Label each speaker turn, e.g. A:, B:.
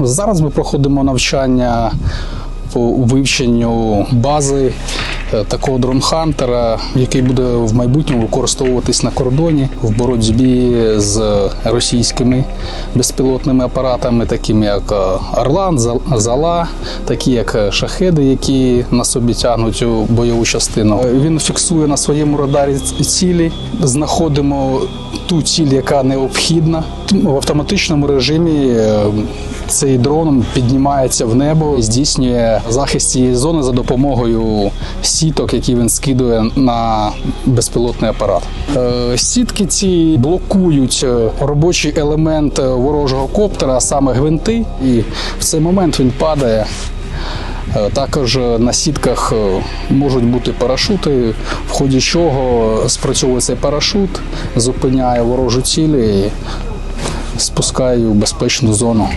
A: Зараз ми проходимо навчання по вивченню бази е, такого дронхантера, який буде в майбутньому використовуватись на кордоні в боротьбі з російськими безпілотними апаратами, такими як е, Орлан, Зала, такі як е, шахеди, які на собі тягнуть бойову частину. Він фіксує на своєму радарі цілі, знаходимо ту ціль, яка необхідна. В автоматичному режимі е, цей дрон піднімається в небо здійснює захист цієї зони за допомогою сіток, які він скидує на безпілотний апарат. Е, Сітки ці блокують е, робочий елемент ворожого коптера, а саме гвинти, і в цей момент він падає. Е, Також на сітках е, можуть бути парашути, в ході чого спрацьовує цей парашут, зупиняє ворожу цілі і спускає в безпечну зону.